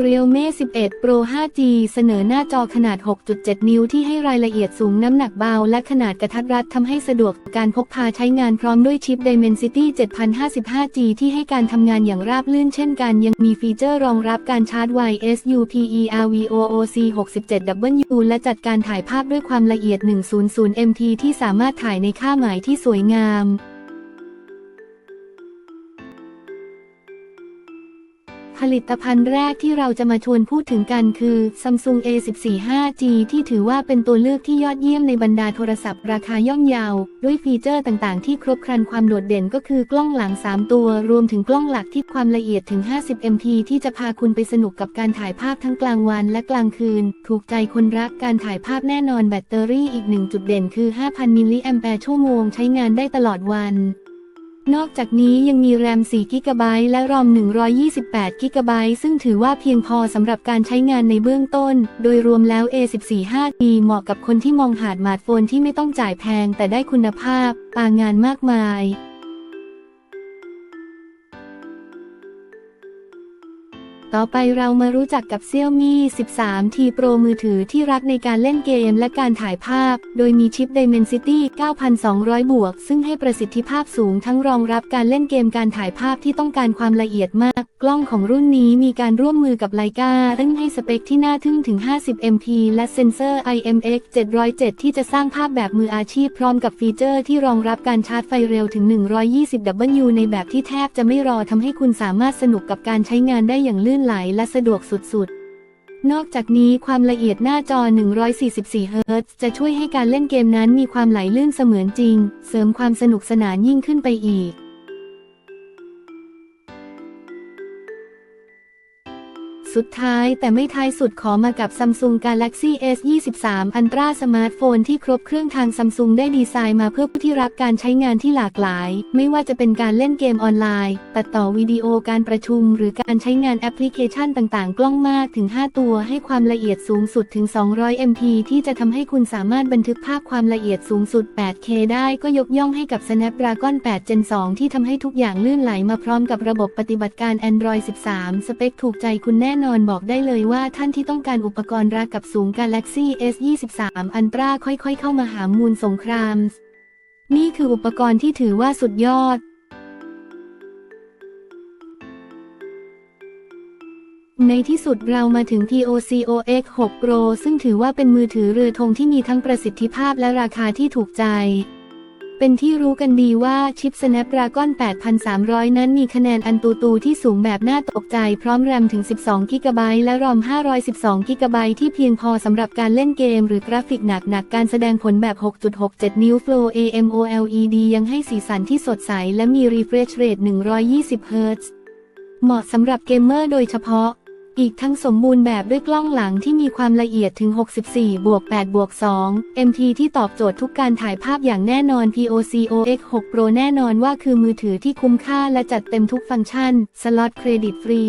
Realme 11 Pro 5G เสนอหน้าจอขนาด 6.7 นิ้วที่ให้รายละเอียดสูงน้ำหนักเบา และขนาดกระทัดรัดทำให้สะดวกการพกพาใช้งานพร้อมด้วยชิป Dimensity 7055G ที่ให้การทำงานอย่างราบลื่นเช่นกันยังมีฟีเจอร์รองรับการชาร์จไว SUPERVOOC 67W และจัดการถ่ายภาพด้วยความละเอียด 100 MT ที่สามารถถ่ายในค่าหมายที่สวยงาม ผลิตภัณฑ์แรกที่เราจะมาชวนพูดถึงกันคือ Samsung A14 5G ที่ถือว่าเป็นตัวเลือกที่ยอดเยี่ยมในบรรดาโทรศัพท์ราคาย่อมเยาว ด้วยฟีเจอร์ต่างๆที่ครบครันความโดดเด่นก็คือกล้องหลัง 3 ตัว รวมถึงกล้องหลักที่ความละเอียดถึง 50 MP ที่จะพาคุณไปสนุกกับการถ่ายภาพทั้งกลางวันและกลางคืน ถูกใจคนรักการถ่ายภาพแน่นอนแบตเตอรี่อีกหนึ่งจุดเด่นคือ 5,000มิลลิแอมแปร์ชั่วโมงใช้งานได้ตลอดวัน นอกจากนี้ยังมีแรม 4 กิกะไบต์และรอม 128 กิกะไบต์ซึ่งถือว่าเพียงพอสำหรับการใช้งานในเบื้องต้น โดยรวมแล้ว A14 5G เหมาะกับคนที่มองหาสมาร์ทโฟนที่ไม่ต้องจ่ายแพงแต่ได้คุณภาพ ปางานมากมาย ต่อไปเรามารู้จักกับ Xiaomi 13T Pro มือถือที่รักในการเล่นเกมและการถ่ายภาพ โดยมีชิป Dimensity 9200 บวก ซึ่งให้ประสิทธิภาพสูงทั้งรองรับการเล่นเกมการถ่ายภาพที่ต้องการความละเอียดมาก กล้องของรุ่นนี้มีการร่วมมือกับไลกาซึ่งให้สเปคที่น่าทึ่งถึง 50 MP และเซ็นเซอร์ IMX 707 ที่จะสร้างภาพแบบมืออาชีพพร้อมกับฟีเจอร์ที่รองรับการชาร์จไฟเร็วถึง 120W ในแบบที่แทบจะไม่รอทำให้คุณสามารถสนุกกับการใช้งานได้อย่างลื่นไหลและสะดวกสุดๆนอกจากนี้ความละเอียดหน้าจอ 144 เฮิรตซ์จะช่วยให้การเล่นเกมนั้นมีความไหลลื่นเสมือนจริง เสริมความสนุกสนานยิ่งขึ้นไปอีก สุดท้ายแต่ไม่ท้ายสุดขอมากับ Samsung Galaxy S23 Ultra สมาร์ทโฟนที่ครบเครื่องทาง Samsung ได้ดีไซน์มาเพื่อผู้ที่รักการใช้งานที่หลากหลาย ไม่ว่าจะเป็นการเล่นเกมออนไลน์ ตัดต่อวิดีโอการประชุม หรือการใช้งานแอปพลิเคชันต่างๆ กล้องมากถึง 5 ตัว ให้ความละเอียดสูงสุดถึง 200 MP ที่จะทำให้คุณสามารถบันทึกภาพความละเอียดสูงสุด 8K ได้ก็ยกย่องให้กับ Snapdragon 8 Gen 2 ที่ทำให้ทุกอย่างลื่นไหลมาพร้อมกับระบบปฏิบัติการ Android 13 สเปคถูกใจคุณแน่นอนบอกได้เลยว่าท่านที่ต้องการอุปกรณ์รากับสูง Galaxy S23 Ultra ค่อยๆ เข้ามาหามูลสงคราม นี่คืออุปกรณ์ที่ถือว่าสุดยอด ในที่สุดเรามาถึง POCOX 6 Pro ซึ่งถือว่าเป็นมือถือเรือธงที่มีทั้งประสิทธิภาพและราคาที่ถูกใจ เป็นที่รู้กันดีว่าชิป Snapdragon 8300 นั้นมีคะแนนอันตูตูที่สูงแบบน่าตกใจพร้อมแรมถึง 12 กิกะไบต์และรอม 512 กิกะไบต์ที่เพียงพอสำหรับการเล่นเกมหรือกราฟิกหนักๆ การแสดงผลแบบ 6.67 นิ้ว Flow AMOLED ยังให้สีสันที่สดใส และมี refresh rate 120 Hz เหมาะสำหรับเกมเมอร์โดยเฉพาะ อีกทั้งสมบูรณ์แบบด้วยกล้องหลังที่มีความละเอียดถึง 64 บวก 8 บวก 2 MT ที่ตอบโจทย์ทุกการถ่ายภาพอย่างแน่นอน POCOX 6 Pro แน่นอนว่าคือมือถือที่คุ้มค่าและจัดเต็มทุกฟังก์ชัน สล็อตเครดิตฟรี